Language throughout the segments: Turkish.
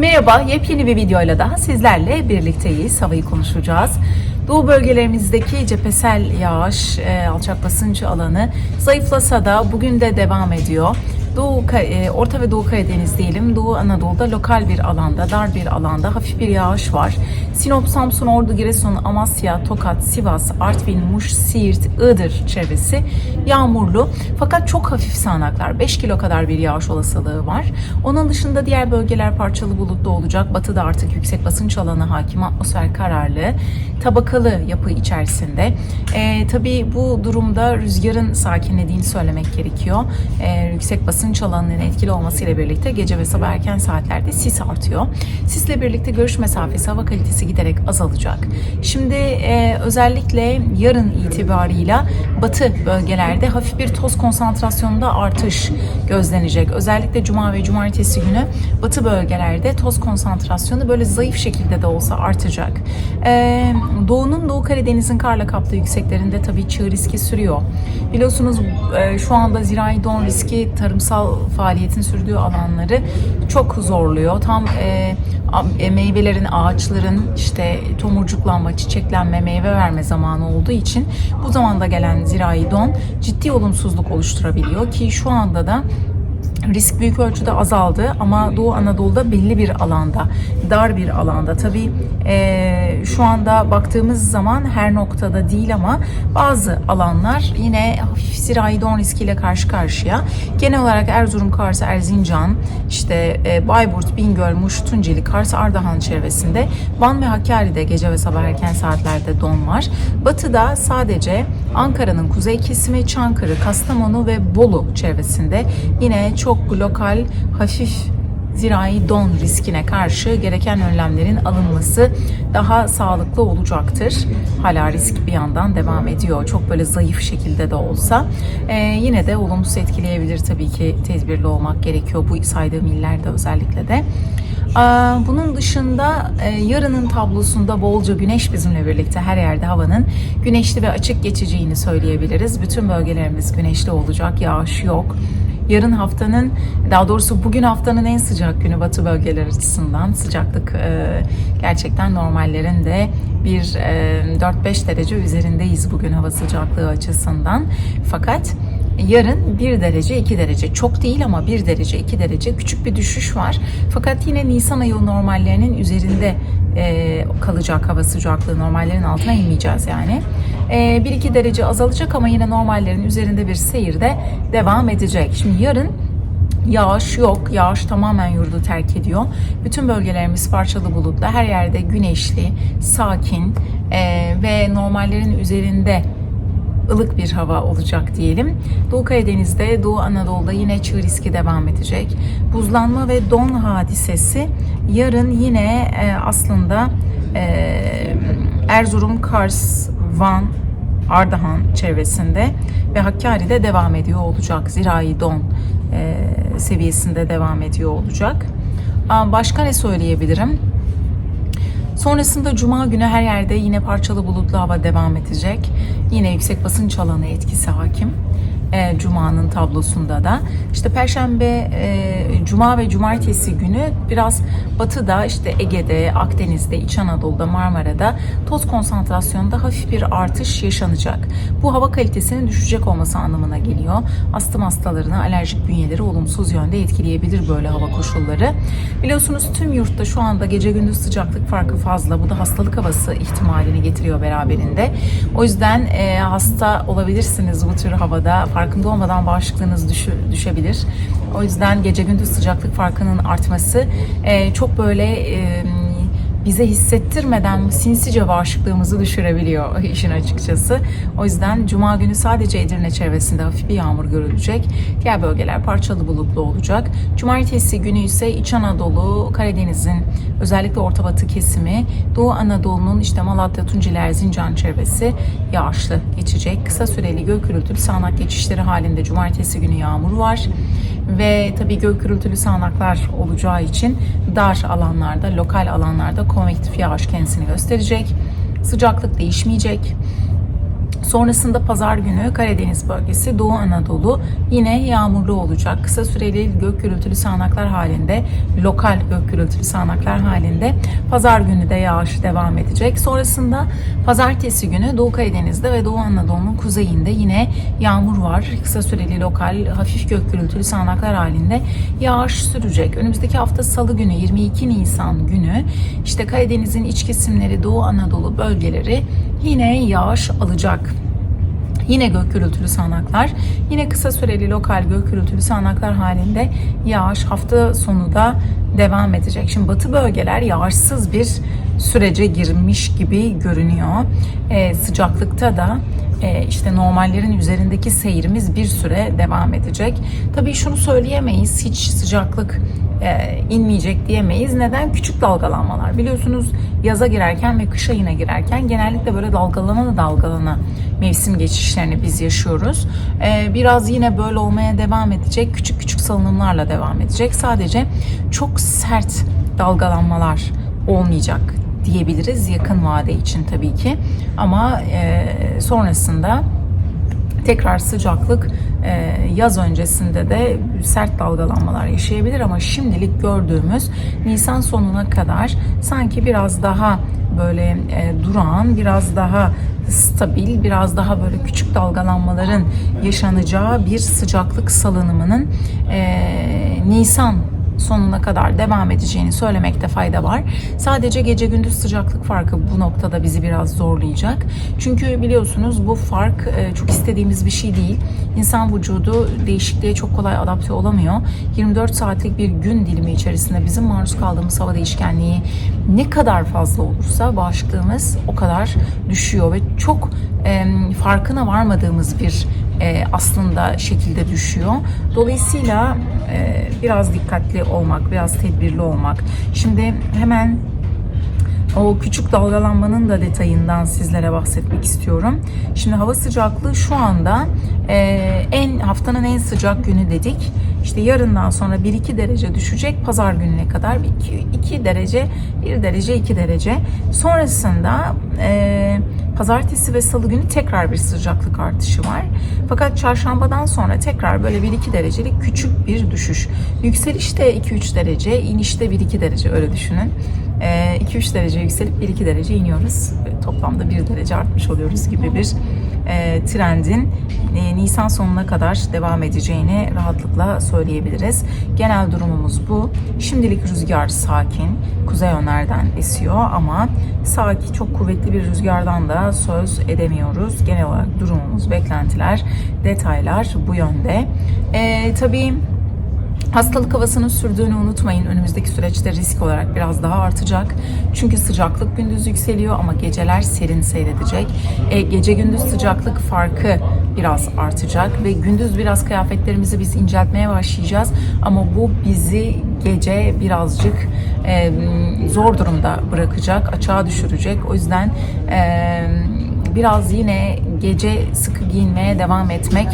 Merhaba, yepyeni bir videoyla daha sizlerle birlikteyiz. Havayı konuşacağız. Doğu bölgelerimizdeki cephesel yağış, e, alçak basınç alanı zayıflasa da bugün de devam ediyor. Doğu, e, Orta ve Doğu Karadeniz diyelim, Doğu Anadolu'da lokal bir alanda, dar bir alanda hafif bir yağış var. Sinop, Samsun, Ordu, Giresun, Amasya, Tokat, Sivas, Artvin, Muş, Siirt, Iğdır çevresi yağmurlu. Fakat çok hafif sağanaklar, 5 kilo kadar bir yağış olasılığı var. Onun dışında diğer bölgeler parçalı bulutlu olacak. Batıda artık yüksek basınç alanı hakim, atmosfer kararlı, tabakalı yapı içerisinde. E, tabii bu durumda rüzgarın sakinlediğini söylemek gerekiyor. E, yüksek basınç alanının etkili olmasıyla birlikte gece ve sabah erken saatlerde sis artıyor. Sisle birlikte görüş mesafesi, hava kalitesi giderek azalacak. Şimdi e, özellikle yarın itibarıyla batı bölgelerde hafif bir toz konsantrasyonunda artış gözlenecek. Özellikle cuma ve cumartesi günü batı bölgelerde toz konsantrasyonu böyle zayıf şekilde de olsa artacak. E, doğunun Doğu Karadeniz'in karla kaplı yükseklerinde tabii çığ riski sürüyor. Biliyorsunuz e, şu anda zirai don riski tarımsal faaliyetin sürdüğü alanları çok zorluyor. Tam e, e, meyvelerin, ağaçların işte tomurcuklanma, çiçeklenme, meyve verme zamanı olduğu için bu zamanda gelen zirai don ciddi olumsuzluk oluşturabiliyor ki şu anda da risk büyük ölçüde azaldı ama Doğu Anadolu'da belli bir alanda, dar bir alanda. Tabii eee, şu anda baktığımız zaman her noktada değil ama bazı alanlar yine hafif zirai don riskiyle karşı karşıya. Genel olarak Erzurum, Kars, Erzincan, işte e, Bayburt, Bingöl, Muş, Tunceli, Kars, Ardahan çevresinde, Van ve Hakkari'de gece ve sabah erken saatlerde don var. Batıda sadece Ankara'nın kuzey kesimi, Çankırı, Kastamonu ve Bolu çevresinde yine çok lokal, hafif zirai don riskine karşı gereken önlemlerin alınması daha sağlıklı olacaktır. Hala risk bir yandan devam ediyor. Çok böyle zayıf şekilde de olsa. Ee, yine de olumsuz etkileyebilir tabii ki tedbirli olmak gerekiyor bu saydığım illerde özellikle de. Bunun dışında e, yarının tablosunda bolca güneş bizimle birlikte her yerde havanın güneşli ve açık geçeceğini söyleyebiliriz. Bütün bölgelerimiz güneşli olacak, yağış yok. Yarın haftanın, daha doğrusu bugün haftanın en sıcak günü Batı bölgeler açısından. Sıcaklık e, gerçekten normallerin de bir e, 4-5 derece üzerindeyiz bugün hava sıcaklığı açısından. Fakat Yarın 1 derece 2 derece çok değil ama 1 derece 2 derece küçük bir düşüş var. Fakat yine Nisan ayı normallerinin üzerinde e, kalacak hava sıcaklığı normallerin altına inmeyeceğiz yani. E, 1-2 derece azalacak ama yine normallerin üzerinde bir seyirde devam edecek. Şimdi yarın Yağış yok. Yağış tamamen yurdu terk ediyor. Bütün bölgelerimiz parçalı bulutlu. Her yerde güneşli, sakin e, ve normallerin üzerinde ılık bir hava olacak diyelim. Doğu Karadeniz'de, Doğu Anadolu'da yine çığ riski devam edecek. Buzlanma ve don hadisesi yarın yine e, aslında e, Erzurum, Kars, Van, Ardahan çevresinde ve Hakkari'de devam ediyor olacak. Zirai don e, seviyesinde devam ediyor olacak. Başka ne söyleyebilirim? Sonrasında cuma günü her yerde yine parçalı bulutlu hava devam edecek. Yine yüksek basınç alanı etkisi hakim. E, Cuma'nın tablosunda da. İşte Perşembe, e, Cuma ve Cumartesi günü biraz batıda işte Ege'de, Akdeniz'de, İç Anadolu'da, Marmara'da toz konsantrasyonunda hafif bir artış yaşanacak. Bu hava kalitesinin düşecek olması anlamına geliyor. Astım hastalarını, alerjik bünyeleri olumsuz yönde etkileyebilir böyle hava koşulları. Biliyorsunuz tüm yurtta şu anda gece gündüz sıcaklık farkı fazla. Bu da hastalık havası ihtimalini getiriyor beraberinde. O yüzden e, hasta olabilirsiniz bu tür havada. Farkında olmadan bağışıklığınız düşü, düşebilir. O yüzden gece gündüz sıcaklık farkının artması e, çok böyle e, bize hissettirmeden sinsice bağışıklığımızı düşürebiliyor işin açıkçası. O yüzden Cuma günü sadece Edirne çevresinde hafif bir yağmur görülecek. Diğer bölgeler parçalı bulutlu olacak. Cumartesi günü ise İç Anadolu, Karadeniz'in özellikle Orta Batı kesimi, Doğu Anadolu'nun işte Malatya, Tunceli, Erzincan çevresi yağışlı geçecek. Kısa süreli gök gürültülü sağanak geçişleri halinde Cumartesi günü yağmur var ve tabii gök gürültülü sağanaklar olacağı için dar alanlarda, lokal alanlarda konvektif yağış kendisini gösterecek. Sıcaklık değişmeyecek. Sonrasında pazar günü Karadeniz bölgesi, Doğu Anadolu yine yağmurlu olacak. Kısa süreli gök gürültülü sağanaklar halinde, lokal gök gürültülü sağanaklar halinde pazar günü de yağış devam edecek. Sonrasında pazartesi günü Doğu Karadeniz'de ve Doğu Anadolu'nun kuzeyinde yine yağmur var. Kısa süreli lokal hafif gök gürültülü sağanaklar halinde yağış sürecek. Önümüzdeki hafta Salı günü 22 Nisan günü işte Karadeniz'in iç kesimleri, Doğu Anadolu bölgeleri yine yağış alacak. Yine gök gürültülü sağanaklar, yine kısa süreli lokal gök gürültülü sağanaklar halinde yağış hafta sonu da devam edecek. Şimdi batı bölgeler yağışsız bir sürece girmiş gibi görünüyor. Ee, sıcaklıkta da e, işte normallerin üzerindeki seyrimiz bir süre devam edecek. Tabii şunu söyleyemeyiz, hiç sıcaklık e, inmeyecek diyemeyiz. Neden? Küçük dalgalanmalar. Biliyorsunuz yaza girerken ve kış ayına girerken genellikle böyle dalgalana dalgalana mevsim geçişlerini biz yaşıyoruz. E, biraz yine böyle olmaya devam edecek. Küçük küçük salınımlarla devam edecek. Sadece çok sert dalgalanmalar olmayacak diyebiliriz yakın vade için tabii ki. Ama e, sonrasında tekrar sıcaklık e, yaz öncesinde de sert dalgalanmalar yaşayabilir ama şimdilik gördüğümüz Nisan sonuna kadar sanki biraz daha böyle e, durağan, biraz daha stabil, biraz daha böyle küçük dalgalanmaların yaşanacağı bir sıcaklık salınımının e, Nisan sonuna kadar devam edeceğini söylemekte fayda var. Sadece gece gündüz sıcaklık farkı bu noktada bizi biraz zorlayacak. Çünkü biliyorsunuz bu fark e, çok istediğimiz bir şey değil. İnsan vücudu değişikliğe çok kolay adapte olamıyor. 24 saatlik bir gün dilimi içerisinde bizim maruz kaldığımız hava değişkenliği ne kadar fazla olursa bağışıklığımız o kadar düşüyor ve çok farkına varmadığımız bir e, aslında şekilde düşüyor. Dolayısıyla e, biraz dikkatli olmak, biraz tedbirli olmak. Şimdi hemen o küçük dalgalanmanın da detayından sizlere bahsetmek istiyorum. Şimdi hava sıcaklığı şu anda e, en haftanın en sıcak günü dedik. İşte yarından sonra 1-2 derece düşecek. Pazar gününe kadar 2, 2 derece, 1 derece, 2 derece. Sonrasında e, pazartesi ve salı günü tekrar bir sıcaklık artışı var. Fakat çarşambadan sonra tekrar böyle 1-2 derecelik küçük bir düşüş. Yükselişte 2-3 derece, inişte 1-2 derece öyle düşünün. 2-3 derece yükselip 1-2 derece iniyoruz. Toplamda 1 derece artmış oluyoruz gibi bir e, trendin e, Nisan sonuna kadar devam edeceğini rahatlıkla söyleyebiliriz. Genel durumumuz bu. Şimdilik rüzgar sakin. Kuzey yönlerden esiyor ama sakin çok kuvvetli bir rüzgardan da söz edemiyoruz. Genel olarak durumumuz, beklentiler, detaylar bu yönde. E, tabii Hastalık havasının sürdüğünü unutmayın. Önümüzdeki süreçte risk olarak biraz daha artacak. Çünkü sıcaklık gündüz yükseliyor ama geceler serin seyredecek. E, gece gündüz sıcaklık farkı biraz artacak ve gündüz biraz kıyafetlerimizi biz inceltmeye başlayacağız. Ama bu bizi gece birazcık e, zor durumda bırakacak, açığa düşürecek. O yüzden e, biraz yine gece sıkı giyinmeye devam etmek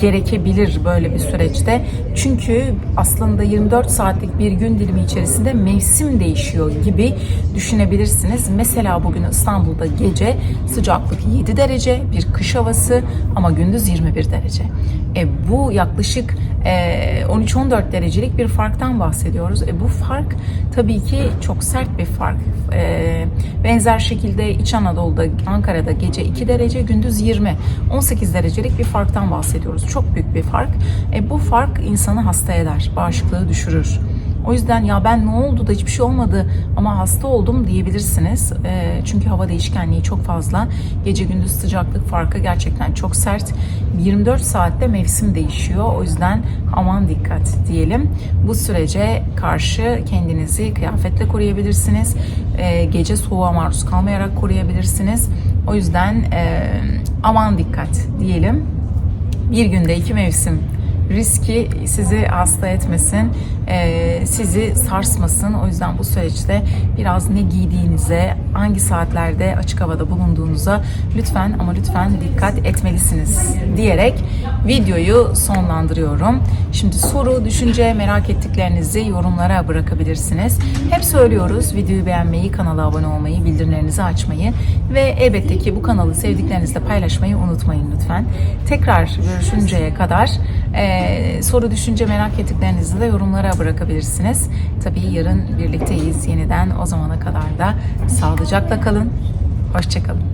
gerekebilir böyle bir süreçte. Çünkü aslında 24 saatlik bir gün dilimi içerisinde mevsim değişiyor gibi düşünebilirsiniz. Mesela bugün İstanbul'da gece sıcaklık 7 derece, bir kış havası ama gündüz 21 derece. E, bu yaklaşık 13-14 derecelik bir farktan bahsediyoruz. E, bu fark tabii ki çok sert bir fark. E, benzer şekilde İç Anadolu'da, Ankara'da gece 2 derece, gündüz 20. 18 derecelik bir farktan bahsediyoruz. Çok büyük bir fark. E, bu fark insanı hasta eder, bağışıklığı düşürür. O yüzden ya ben ne oldu da hiçbir şey olmadı ama hasta oldum diyebilirsiniz. E, çünkü hava değişkenliği çok fazla. Gece gündüz sıcaklık farkı gerçekten çok sert. 24 saatte mevsim değişiyor. O yüzden aman dikkat diyelim. Bu sürece karşı kendinizi kıyafetle koruyabilirsiniz. E, gece soğuğa maruz kalmayarak koruyabilirsiniz. O yüzden e, aman dikkat diyelim. Bir günde iki mevsim riski sizi hasta etmesin, e, sizi sarsmasın. O yüzden bu süreçte biraz ne giydiğinize, hangi saatlerde açık havada bulunduğunuza lütfen ama lütfen dikkat etmelisiniz diyerek videoyu sonlandırıyorum. Şimdi soru, düşünce, merak ettiklerinizi yorumlara bırakabilirsiniz. Hep söylüyoruz videoyu beğenmeyi, kanala abone olmayı, bildirimlerinizi açmayı ve elbette ki bu kanalı sevdiklerinizle paylaşmayı unutmayın lütfen. Tekrar görüşünceye kadar e, soru, düşünce, merak ettiklerinizi de yorumlara bırakabilirsiniz. Tabii yarın birlikteyiz yeniden. O zamana kadar da sağlıcakla kalın. Hoşçakalın.